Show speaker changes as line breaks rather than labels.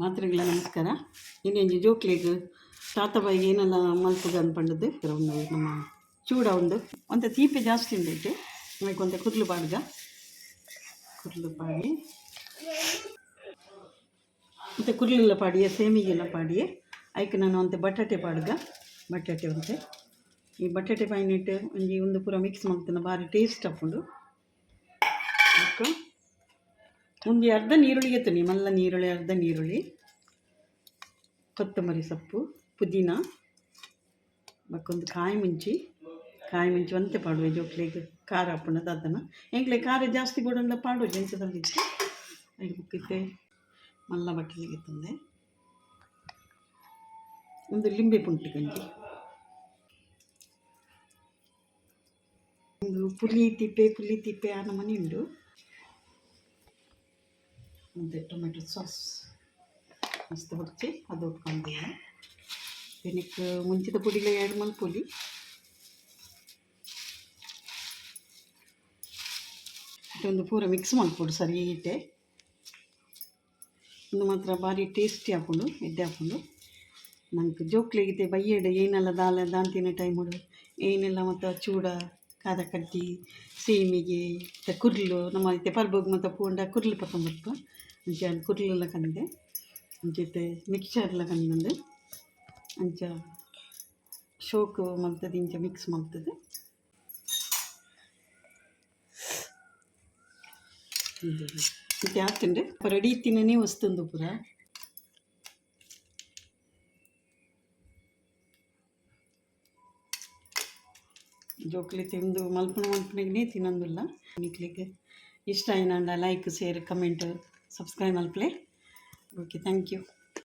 ಮಾತ್ರೆಗಳ ನಮಸ್ಕಾರ. ಇನ್ನೇನು ಜೋಕ್ಲಿಗ್ ಬಾಯಿ ಏನೆಲ್ಲ ಮಲ್ಪುಗ ಅನ್ಪಂಡದು ಒಂದು ನಮ್ಮ ಚೂಡ ಒಂದು ಒಂತ ತೀಪೆ ಜಾಸ್ತಿ ಉಂಡೈತೆ ಆಮೇಲೆ ಒಂದು ಕುರ್ಲು ಪಾಡ್ಗ. ಕುರ್ಲು ಪಾಡಿ. ಮತ್ತು ಕುರ್ಲೆಲ್ಲ ಪಾಡಿಯೇ, ಸೇಮಿಗೆಲ್ಲ ಪಾಡಿಯೆ. ಆಯ್ಕೆ ನಾನು ಒಂತೆ ಬಟಾಟೆ ಪಾಡ್ಗ. ಬಟಾಟೆ ಒಂತೆ. ಈ ಬಟಾಟೆ ಪಾಯಿನಿಟ್ಟು ಒಂಜಿ ಒಂದು ಪೂರ ಮಿಕ್ಸ್ ಮಾಡ್ತಾನೆ. ಭಾರಿ ಟೇಸ್ಟ್ ಹಾಕೊಂಡು ಒಂದು ಅರ್ಧ ನೀರುಳ್ಳಿಗೆ ಎತ್ತನಿ ಮಲ್ಲ ನೀರುಳ್ಳಿ, ಅರ್ಧ ನೀರುಳ್ಳಿ. ಕೊತ್ತಂಬರಿ ಸೊಪ್ಪು, ಪುದೀನ ಮಕ್ಕೊಂದು ಕಾಯಿ ಮುಂಚಿ. ಕಾಯಿ ಮುಂಚಿ ಒಂತೆ ಪಾಡುವೆ ಜೋಕ್ಲೆಗೆ ಖಾರ ಹಾಪುಣದು ಅದನ್ನು. ಎಂಕ್ಲೆ ಖಾರ ಜಾಸ್ತಿ ಕೊಡೋಣ ಪಾಡು ಜೆನ್ಸದಲ್ಲಿತ್ತು ಐದು ಬುಕ್ಕಿತ್ತೆ ಮಲ್ಲ ಬಟ್ಟಲಿಗೆ ತಂದೆ. ಒಂದು ಲಿಂಬೆ ಪುಂಟಿ ಗಂಜಿ. ಒಂದು ಪುಲಿ ತಿಪ್ಪೆ ಪುಲಿ ತಿಪ್ಪೆ ಆ ನಮನೆ ಉಂಡು ಮತ್ತು ಟೊಮೆಟೊ ಸಾಸ್ ಮಸ್ತ್ ಹೊಡ್ಚಿ ಅದು ಉಟ್ಕೊಂಡಿದ್ದೆ ದಿನಕ್ಕೆ ಮುಂಚಿದ ಪುಡಿಲ ಎರಡು ಮಲ್ಪುಲಿ ಒಂದು ಪೂರ ಮಿಕ್ಸ್ ಮಾಡಿಕೊಡು ಸರಿ ಇಟ್ಟೆ ಒಂದು ಮಾತ್ರ ಭಾರಿ ಟೇಸ್ಟಿ ಹಾಕ್ಕೊಂಡು ಎದ್ದೆ ಹಾಕ್ಕೊಂಡು ನಂಗೆ ಜೋಕ್ಲಿಗಿದೆ ಬಯ್ಯಡೆ ಏನೆಲ್ಲ ದಾಲ, ದಾಂತಿನ ಟೈಮುಡು ಏನೆಲ್ಲ ಮತ್ತು ಚೂಡ ಕಾದ ಕಡ್ಡಿ, ಸೇಮಿಗೆ, ಮತ್ತು ಕುರ್ಲು, ನಮ್ಮ ಐತೆ ಪರ್ಬೋಗ್ ಮತ್ತು ಪೂಂಡ ಕುರ್ಲು ಪತ್ತೊಂಬತ್ತು ಅಂಚೆ ಅಲ್ಲಿ ಕುರ್ಲೆಲ್ಲ ಕಂಡೆ. ಅಂಚೆ ಮಿಕ್ಚರ್ಲ ಕಂಡು ಅಂಚ ಶೋಕು ಮಲ್ತದೆ, ಇಂಚ ಮಿಕ್ಸ್ ಮಾಡ್ತದೆ ಇದು ಹಾಕ್ತಂಡೆ ರೆಡಿ ತಿನ್ನೇ ವಸ್ತುಂದು ಪೂರ. ಜೋಕ್ಲಿ ತಿಂದು ಮಲ್ಪನ ಮಲ್ಪನೆಗೆ ತಿನ್ನೊಂದಿಲ್ಲ ನಿಕ್ಲಿಕ್ಕೆ ಇಷ್ಟ ಏನಂದ like share comment subscribe ಮಲ್ಪಲೆ. Okay thank you